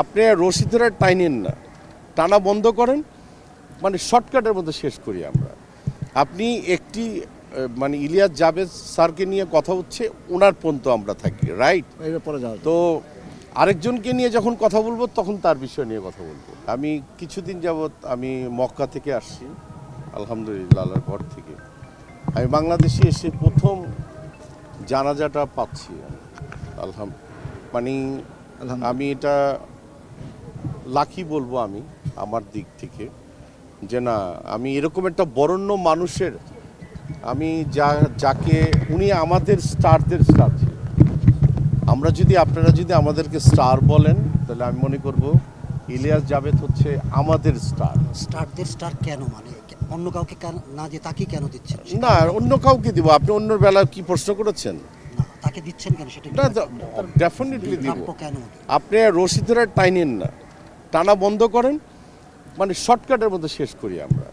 আপনি রশি ধরে টাইনেন না। টানা বন্ধ করেন মানে শর্টকাটের মধ্যে শেষ করি আমরা। আপনি একটি মানে ইলিয়াস জাভেদ স্যারকে নিয়ে কথা হচ্ছে ওনার পর্যন্ত আমরা থাকি রাইট? তো আরেকজনকে নিয়ে যখন কথা বলব তখন তার বিষয় নিয়ে কথা বলব। আমি কিছুদিন যাবৎ আমি মক্কা থেকে আসছি আলহামদুলিল্লাহ আল্লাহর ঘর থেকে। আমি বাংলাদেশে এসে প্রথম জানাজাটা পাচ্ছি আলহাম মানে আমি এটা লাকি বলব আমি আমার দিক থেকে যে না আমি এরকম একটা বরণ্য মানুষের আমি যা যাকে উনি আমাদের স্টারদের স্টার ছিল। আমরা যদি আপনারা যদি আমাদেরকে স্টার বলেন তাহলে আমি মনে করব ইলিয়াস জাভেদ হচ্ছে আমাদের স্টার স্টারদের স্টার কেন মানে? অন্য কাউকে কেন- না যে তাকে কেন দিচ্ছেন? না অন্য কাউকে দিব। আপনি অন্য বেলায় কি প্রশ্ন করেছেন? তাকে দিচ্ছেন কেন সেটা না ডেফিনেটলি দিব। প্রাপ্য কেন? আপনি রশি ধরে টাইনেন না। টানা বন্ধ করেন মানে শর্টকাটের মধ্যে শেষ করি আমরা।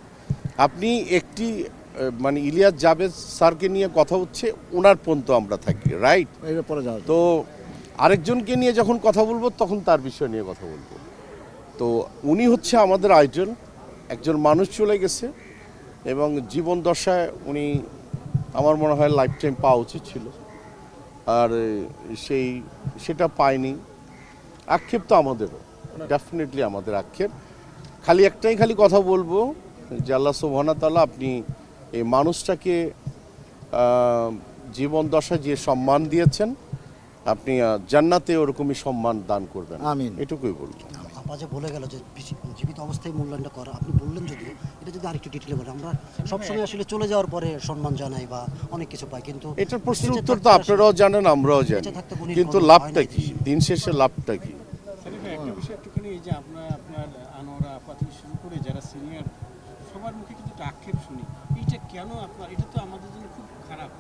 আপনি একটি মানে ইলিয়াস জাভেদ স্যারকে নিয়ে কথা হচ্ছে ওনার পর্যন্ত আমরা থাকি রাইট? তো আরেকজনকে নিয়ে যখন কথা বলব তখন তার বিষয় নিয়ে কথা বলব। তো উনি হচ্ছে আমাদের আইডল একজন মানুষ চলে গেছে এবং জীবন দশায় উনি আমার মনে হয় লাইফ টাইম পাওয়া উচিত ছিল। আর সেই সেটা পায়নি। আক্ষেপ তো আমাদেরও। ডেফিনেটলি আমাদের আক্ষেপ। খালি একটাই খালি কথা বলব যে আল্লাহ সুবহানা তাআলা আপনি এই মানুষটাকে জীবন দশায় যে সম্মান দিয়েছেন আপনি জান্নাতে ওরকমই সম্মান দান করবেন। আমিন। এটুকুই বলব। আপা যে বলে গেল যে জীবিত অবস্থায় মূল্যায়নটা করা আপনি বললেন যদিও এটা যদি আরেকটু ডিটেলে বলেন আমরা সবসময় আসলে চলে যাওয়ার পরে সম্মান জানাই বা অনেক কিছু পাই কিন্তু এটার প্রশ্নের উত্তর তো আপনারাও জানেন আমরাও জানি। কিন্তু কোনো লাভটা কি? দিন শেষে লাভটা কি সারিফ ভাই, একটা বিষয় একটুখানি এই যে আপনার আপনার আনোয়ারা আপা থেকে শুরু করে যারা সিনিয়র সবার মুখে কিন্তু একটা আক্ষেপ শুনি। এইটা কেন আপনার? এটা তো আমাদের জন্য খুব খারাপ।